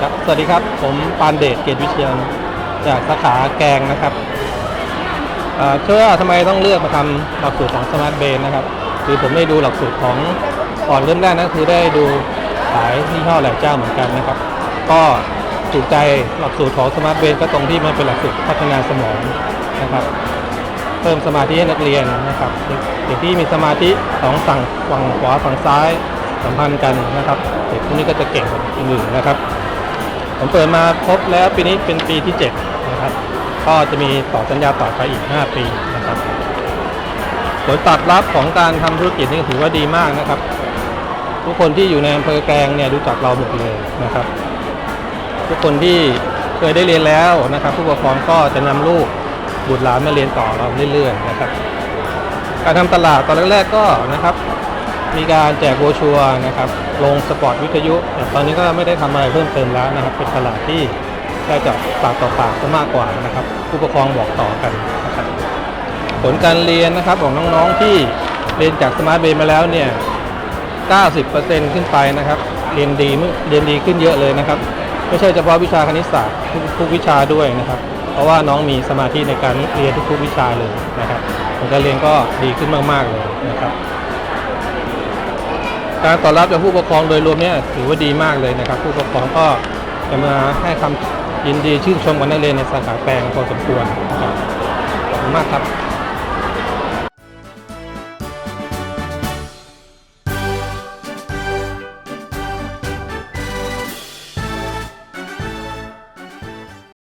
ครับ สวัสดีครับ ผมปานเดช เกตวิเชียน จากสาขาแกงนะครับเชื่อทำไมต้องเลือกมาทำหลักสูตรของสมาร์ทเบนนะครับ คือผมได้ดูหลักสูตรของก่อนเริ่มแรกนะคือได้ดูหลายที่ห้อหลายเจ้าเหมือนกันนะครับ ก็ถูกใจหลักสูตรของสมาร์ทเบนก็ตรงที่มันเป็นหลักสูตรพัฒนาสมองนะครับ เพิ่มสมาธิให้นักเรียนนะครับเด็กที่มีสมาธิสองฝั่งฝั่งขวาฝั่งซ้ายสัมพันธ์กันนะครับ เด็กพวกนี้ก็จะเก่งกว่าอื่นนะครับ ผมเปิดมาครบแล้วปีนี้เป็นปีที่ 7 นะครับ ก็จะมีต่อสัญญาต่อไปอีก 5 ปีนะครับ ผลตอบรับของการทำธุรกิจนี่ถือว่าดีมากนะครับ ทุกคนที่อยู่ในอำเภอแกลงเนี่ยรู้จักเราหมดเลยนะครับ ทุกคนที่เคยได้เรียนแล้วนะครับ ผู้ปกครองก็จะนำลูกบุตรหลานมาเรียนต่อเราเรื่อยๆนะครับ การทำตลาดตอนแรกๆก็นะครับ มีการแจกโบชัวนะครับ ลงสปอร์ตวิทยุ แต่ตอนนี้ก็ไม่ได้ทำอะไรเพิ่มเติมแล้วนะครับ เป็นตลาดที่ได้จากปากต่อปากซะมากกว่านะครับ ผู้ปกครองบอกต่อกันนะครับผลการเรียนนะครับของน้องๆที่เรียนจากสมาร์ทเบมาแล้วเนี่ย 90%ขึ้นไปนะครับ เรียนดีเรียนดีขึ้นเยอะเลยนะครับ ไม่ใช่เฉพาะวิชาคณิตศาสตร์ทุกทุกวิชาด้วยนะครับ เพราะว่าน้องมีสมาธิในการเรียนทุกๆวิชาเลยนะครับผลการเรียนก็ดีขึ้นมากๆเลยนะครับ การตอบรับจากผู้ปกครองโดยรวมเนี่ยถือว่าดีมากเลยนะครับ ผู้ปกครองก็จะมาให้คำยินดีชื่นชมกับนักเรียนในสาขาแปลงพอสมควรนะครับขอบคุณมากครับ